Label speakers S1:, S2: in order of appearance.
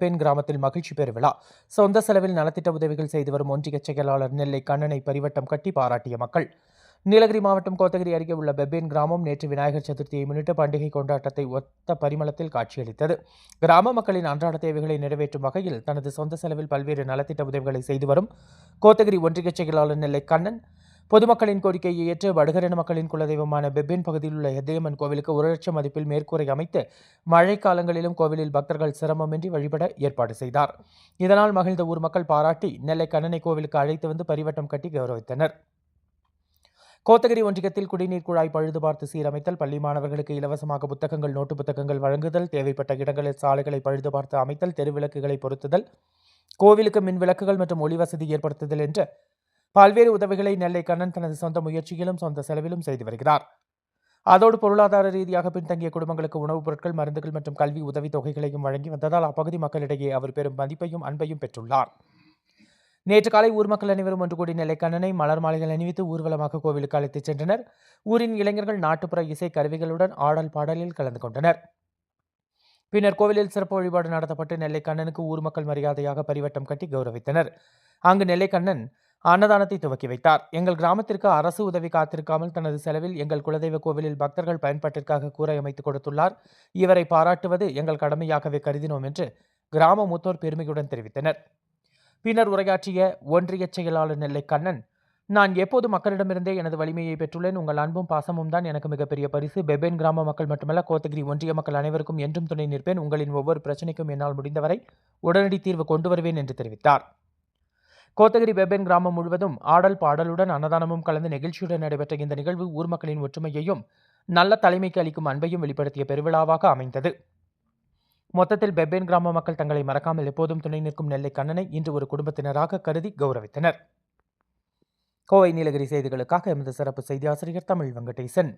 S1: பெபேன் கிராமத்தில் மகிழ்ச்சி பெருவிழா சொந்த செலவில் நலத்திட்ட உதவிகள் செய்து வரும் ஒன்றிய செயலாளர் நெல்லை கண்ணனை பரிவட்டம் கட்டி பாராட்டிய மக்கள். நீலகிரி மாவட்டம் கோத்தகிரி அருகே உள்ள பெபேன் கிராமம் நேற்று விநாயகர் சதுர்த்தியை முன்னிட்டு பண்டிகை கொண்டாட்டத்தை ஒத்த பரிமளத்தில் காட்சியளித்தது. கிராம மக்களின் அன்றாட தேவைகளை நிறைவேற்றும் வகையில் தனது சொந்த செலவில் பல்வேறு நலத்திட்ட உதவிகளை செய்து வரும் கோத்தகிரி ஒன்றிய செயலாளர் நெல்லை கண்ணன் பொதுமக்களின் கோரிக்கையை ஏற்று வடுகரின மக்களின் குலதெய்வமான பெப்பின் பகுதியில் உள்ள எதயம்மன் கோவிலுக்கு ஒரு லட்சம் மதிப்பில் மேற்கூரை அமைத்து மழை காலங்களிலும் கோவிலில் பக்தர்கள் சிரமமின்றி வழிபட ஏற்பாடு செய்தார். இதனால் மகிழ்ந்த ஊர் மக்கள் பாராட்டி நெல்லை கண்ணனை கோவிலுக்கு அழைத்து வந்து பரிவட்டம் கட்டி கௌரவித்தனர். கோத்தகிரி ஒன்றியத்தில் குடிநீர் குழாய் பழுது பார்த்து சீரமைத்தல் பள்ளி மாணவர்களுக்கு இலவசமாக புத்தகங்கள் நோட்டு புத்தகங்கள் வழங்குதல் தேவைப்பட்ட இடங்களில் சாலைகளை பழுது பார்த்து அமைத்தல் தெருவிளக்குகளை பொருத்துதல் கோவிலுக்கு மின் விளக்குகள் மற்றும் ஒளி வசதி ஏற்படுத்துதல் என்று பல்வேறு உதவிகளை நெல்லை கண்ணன் தனது சொந்த முயற்சியிலும் சொந்த செலவிலும் செய்து வருகிறார். அதோடு பொருளாதார ரீதியாக பின்தங்கிய குடும்பங்களுக்கு உணவுப் பொருட்கள் மருந்துகள் மற்றும் கல்வி உதவித் தொகைகளையும் வழங்கி வந்ததால் அப்பகுதி மக்களிடையே அவர் பெரும் மதிப்பையும் அன்பையும் பெற்றுள்ளார். நேற்று காலை ஊர் மக்கள் அனைவரும் ஒன்று கூடி நெல்லை கண்ணனை மலர் மாலைகள் அணிவித்து ஊர்வலமாக கோவிலுக்கு அழைத்துச் சென்றனர். ஊரின் இளைஞர்கள் நாட்டுப்புற இசை கருவிகளுடன் ஆடல் பாடலில் கலந்து கொண்டனர். பின்னர் கோவிலில் சிறப்பு வழிபாடு நடத்தப்பட்டு நெல்லை கண்ணனுக்கு ஊர் மக்கள் மரியாதையாக பரிவட்டம் கட்டி கௌரவித்தனர். அங்கு நெல்லை கண்ணன் அன்னதானத்தை துவக்கி வைத்தார். எங்கள் கிராமத்திற்கு அரசு உதவி காத்திருக்காமல் தனது செலவில் எங்கள் குலதெய்வ கோவிலில் பக்தர்கள் பயன்பாட்டிற்காக கூரை அமைத்து கொடுத்துள்ளார். இவரை பாராட்டுவது எங்கள் கடமையாகவே கருதினோம் என்று கிராம மூத்தோர் பெருமையுடன் தெரிவித்தனர். பின்னர் உரையாற்றிய ஒன்றிய செயலாளர் நெல்லை கண்ணன் நான் எப்போது மக்களிடமிருந்தே எனது வலிமையை பெற்றுள்ளேன். உங்கள் அன்பும் பாசமும் தான் எனக்கு மிகப்பெரிய பரிசு. பெபேன் கிராம மக்கள் மட்டுமல்ல கோத்தகிரி ஒன்றிய மக்கள் அனைவருக்கும் என்றும் துணை நிற்பேன். உங்களின் ஒவ்வொரு பிரச்சனைக்கும் என்னால் முடிந்தவரை உடனடி தீர்வு கொண்டு வருவேன் என்று தெரிவித்தார். கோத்தகிரி பெபேன் கிராமம் முழுவதும் ஆடல் பாடலுடன் அன்னதானமும் கலந்து நெகிழ்ச்சியுடன் நடைபெற்ற இந்த நிகழ்வு ஊர் மக்களின் ஒற்றுமையையும் நல்ல தலைமைக்கு அளிக்கும் அன்பையும் வெளிப்படுத்திய பெருவிழாவாக அமைந்தது. மொத்தத்தில் பெபேன் கிராம மக்கள் தங்களை மறக்காமல் எப்போதும் துணை நிற்கும் நெல்லை கண்ணனை இன்று ஒரு குடும்பத்தினராக கருதி கௌரவித்தனர். கோவை நீலகிரி செய்திகளுக்காக எமது சிறப்பு செய்தி ஆசிரியர் தமிழ் வெங்கடேசன்.